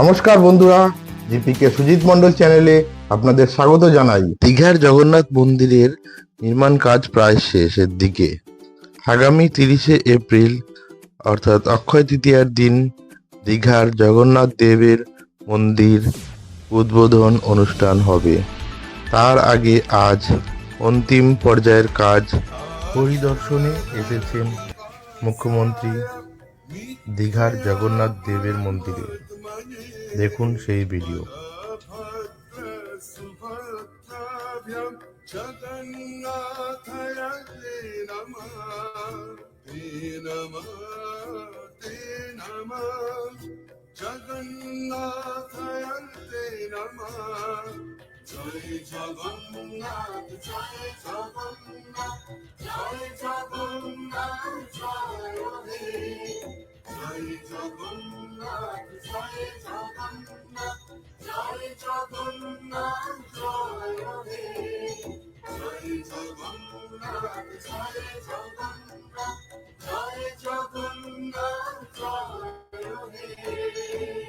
নমস্কার বন্ধুরা, জিপিকে সুজিত মন্ডল চ্যানেলে আপনাদের স্বাগত জানাই। দীঘার জগন্নাথ মন্দিরের নির্মাণ কাজ প্রায় শেষের দিকে। আগামী তিরিশে এপ্রিল, অর্থাৎ অক্ষয় তৃতীয়ার দিন, দীঘার জগন্নাথ দেবের মন্দির উদ্বোধন অনুষ্ঠান হবে। তার আগে আজ অন্তিম পর্যায়ের কাজ পরিদর্শনে এসেছেন মুখ্যমন্ত্রী দীঘার জগন্নাথ দেবের মন্দিরে। দেখুন সেই ভিডিও। জগন্নাথয় তে নম জয় জগন্নাথ জয় জগন্নাথ জয় জগন্নাথ জয় হে জয় জগন্নাথ জয় জগন্নাথ জয় জগন্নাথ জয় রে জয় জগন্নাথ জয় জগন্নাথ জয় জগন্নাথ জয় রে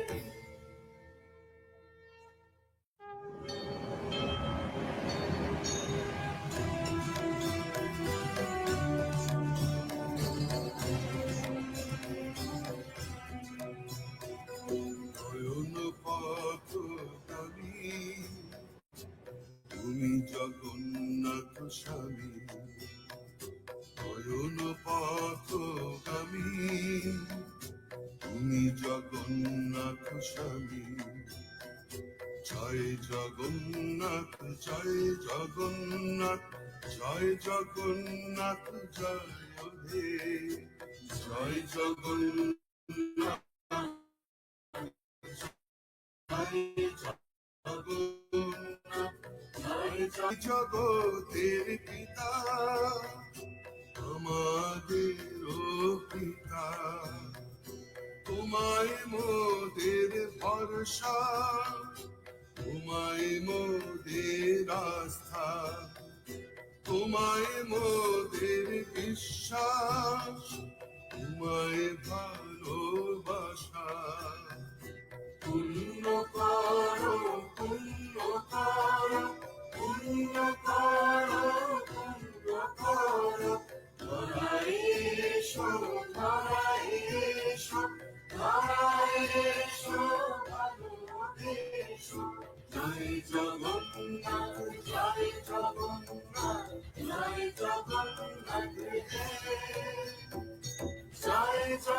জয় জগন্নাথ জয় জগন্নাথ জয় জগন্নাথ, জয় হে জয় জগন্নাথ জগতের পিতা, আমাদের পিতা, তোমায় মোদের ভরসা। তোমায় মোদের আস্থা তোমায় মোদের বিশ্বাস তোমায় ভালোবাসা।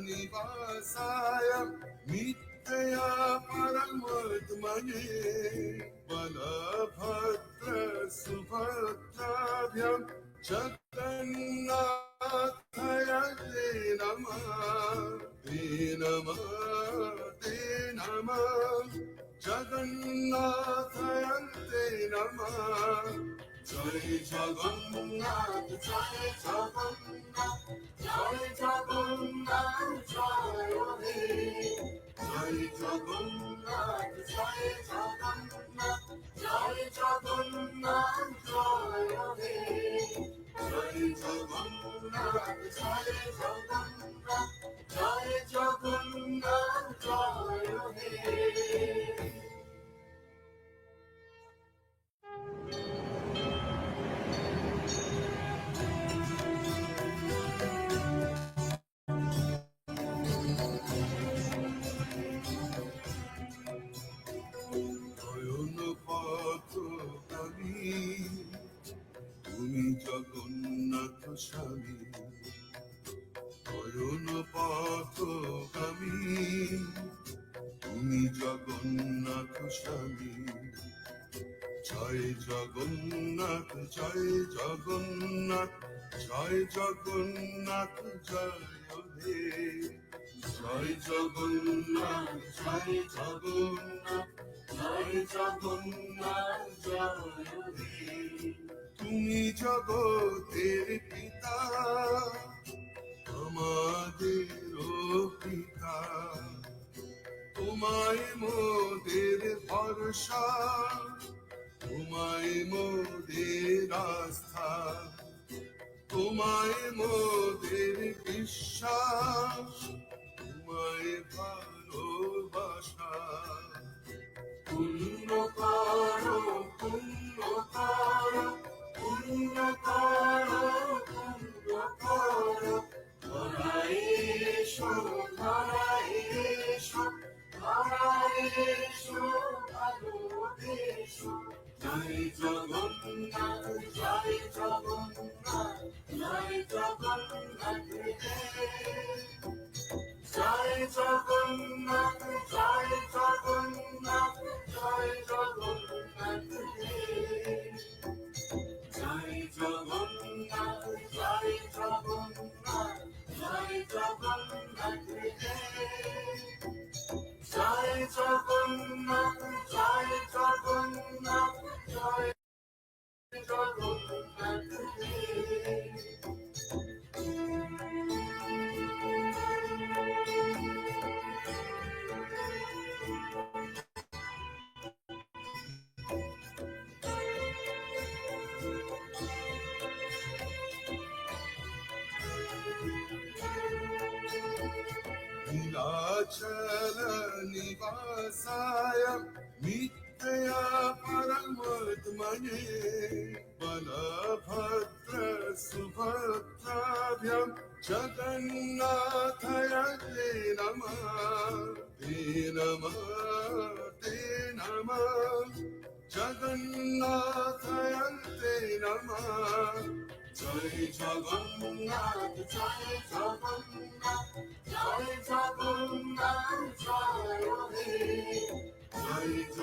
నివాసాయ నిత్యయా పరమద్మనే బలభద్ర సుభద్రాభ్యం చతన్నాథయ దే నమ దే నమ దే నమ జగన్నాథయ దే నమ জয় জগন্নাথ জয় জগন্নাথ জয় জগন্নাথ, জয় হে জয় জগন্নাথ জয় জগন্নাথ জয় জগন্নাথ, জয় হে জয় জগন্নাথ জয় জগন্নাথ। জয় জগন্নাথ জয় জগন্নাথ জয় জগন্নাথ, জয় হে জয় জগন্নাথ জয় জগন্নাথ জয় জগন্নাথ, জয় হে তুমি জগতের পিতা আমাদের পিতা, তোমায় মোদের ভরসা। তোমায় মোদের আস্থা তোমায় মোদের বিশ্বাস তোমায় ভালোবাসা। চৈতন্য నివాసాయం నిత్యయా పరమాత్మనే బలభద్ర సుభద్రాభ్యం జగన్నాథయ తే నమ తే నమ తే నమ జగన్నాథయ తే నమ జయ జగన్నాథ జయ జగన్నాథ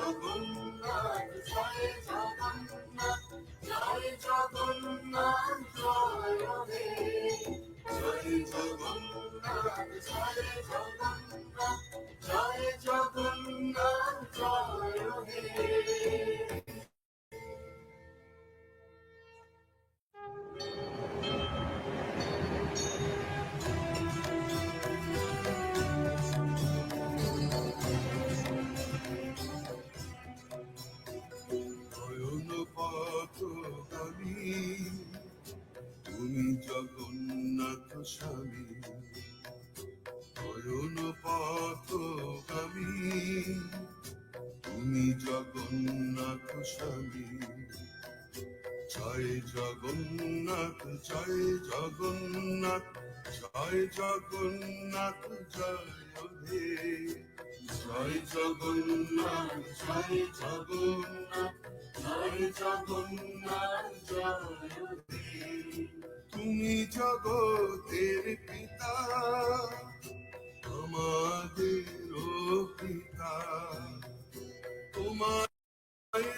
জগন্নাথ জয় জগন্নাথ জয় জগন্নাথ জয় হে জয় জগন্নাথ জয় জগন্নাথ জয় জগন্নাথ জয় হে জগন্নাথ, জয় জগন্নাথ জয় জগন্নাথ, জয় হে জয় জগন্নাথ জয় জগন্নাথ জয় জগন্নাথ জয় হে তুমি জগতের পিতা আমাদের পিতা, তোমার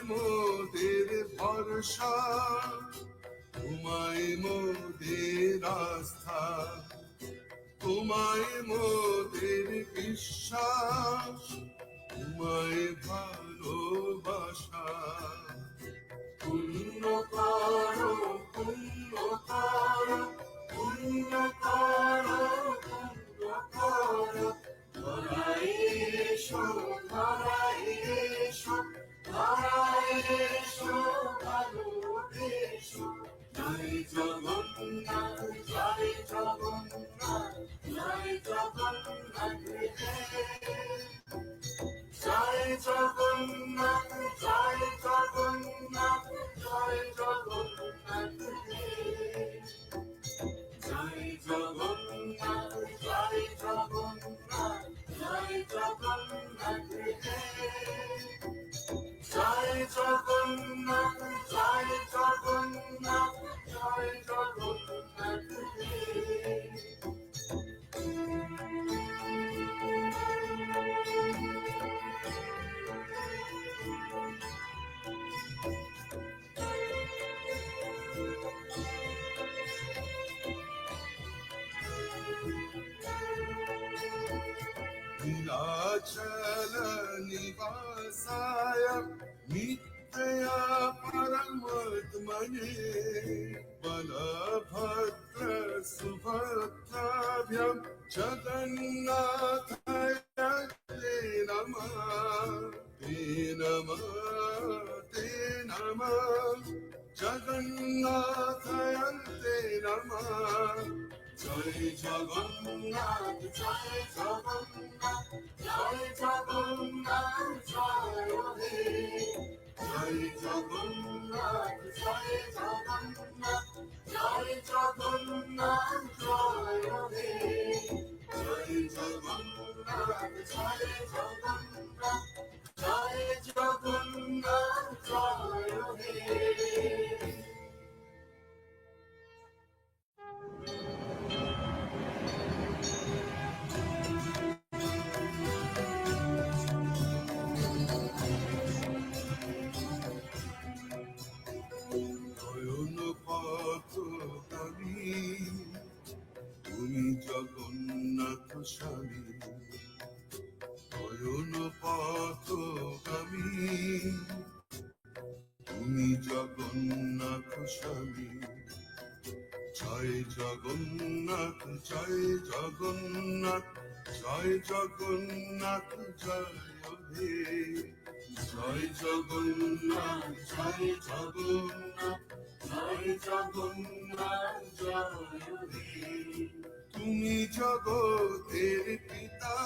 মোদের ভরসা তোমায় মোদের আস্থা তোমায় মোদের বিশ্বাস তোমায় ভালোবাসা। পুণ্য করো चलनि वासाय नित्यया परमद्मये बलभद्र सुभद्राभ्यं जगन्नाथय ते नमः ते नमः ते नमः जगन्नाथय ते नमः জয় জগন্নাথ জয় জগন্নাথ জয় জগন্নাথ, জয় হে জয় জগন্নাথ জয় জগন্নাথ জয় জগন্নাথ, জয় হে জয় জগন্নাথ জয় জগন্নাথ জয় জগন্নাথ, জয় হে জগন্নাথ স্বামী নয়ন পথগামী তুমি জগন্নাথ স্বামী। জয় জগন্নাথ জয় জগন্নাথ জয় জগন্নাথ, জয় হে জয় জগন্নাথ জয় জগন্নাথ জয় জগন্নাথ, জয় হে তুমি জগতের পিতা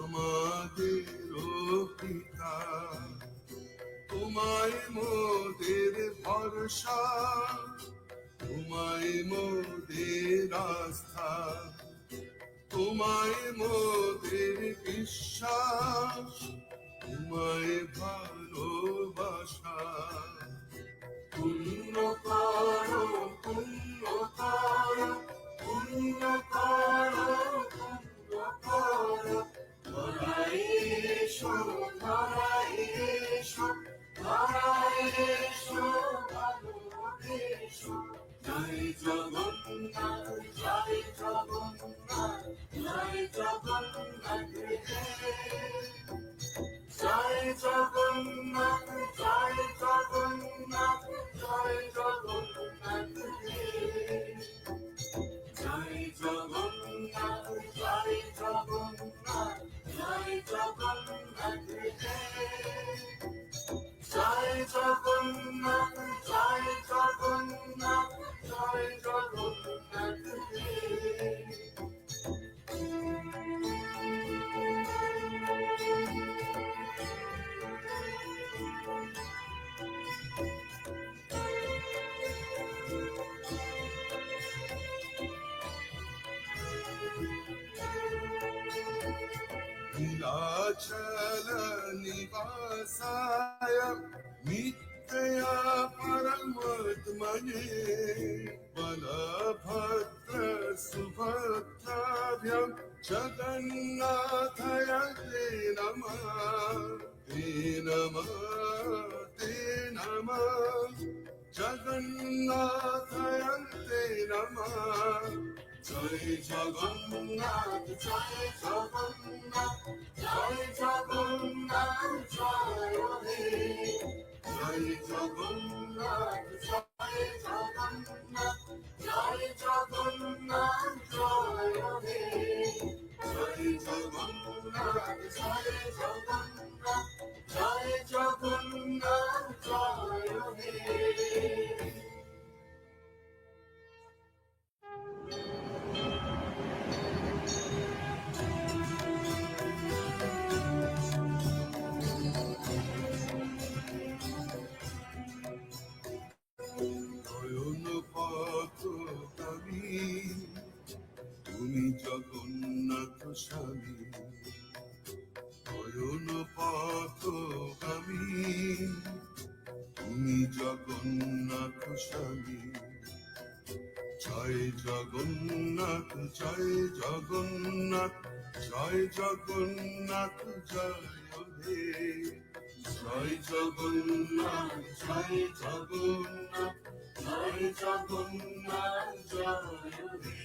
আমাদেরও পিতা। তোমায় মোদের ভরসা, তোমায় মোদের আস্থা, তোমায় মোদের বিশ্বাস, তোমায় ভালোবাসা। পুণ্য ಅಚಲ ನಿವಾಸಾಯ ನಿತ್ಯ ಪರಮಾತ್ಮನೆ ಬಲಭದ್ರ ಸುಭದ್ರಾಭ್ಯಂ ಜಗನ್ನಾಥಯ ತೇ ನಮ ते नमः ते नमः जगन्नाथयन्ते नमः জয় জগন্নাথ জয় জগন্নাথ জয় জগন্নাথ, জয় হে জয় জগন্নাথ জয় জগন্নাথ জয় জগন্নাথ, জয় হে জয় জগন্নাথ জয় জগন্নাথ জয় জগন্নাথ, জয় হে জগন্নাথ স্বামী। জয় জগন্নাথ জয় জগন্নাথ জয় জগন্নাথ জয় হে জয় জগন্নাথ জয় জগন্নাথ জয় জগন্নাথ জয় হে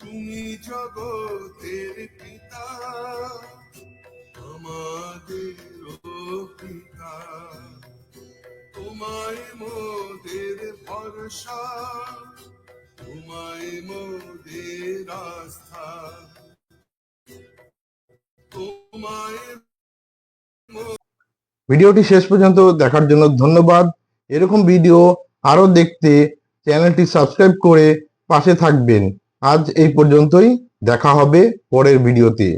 তুমি জগতের পিতা আমাদের পিতা। তোমায় মোদের ভরসা, তোমায় মোদের আস্থা। ভিডিওটি শেষ পর্যন্ত দেখার জন্য ধন্যবাদ। এরকম ভিডিও আরও দেখতে চ্যানেলটি সাবস্ক্রাইব করে পাশে থাকবেন। আজ এই পর্যন্তই, দেখা হবে পরের ভিডিওতে।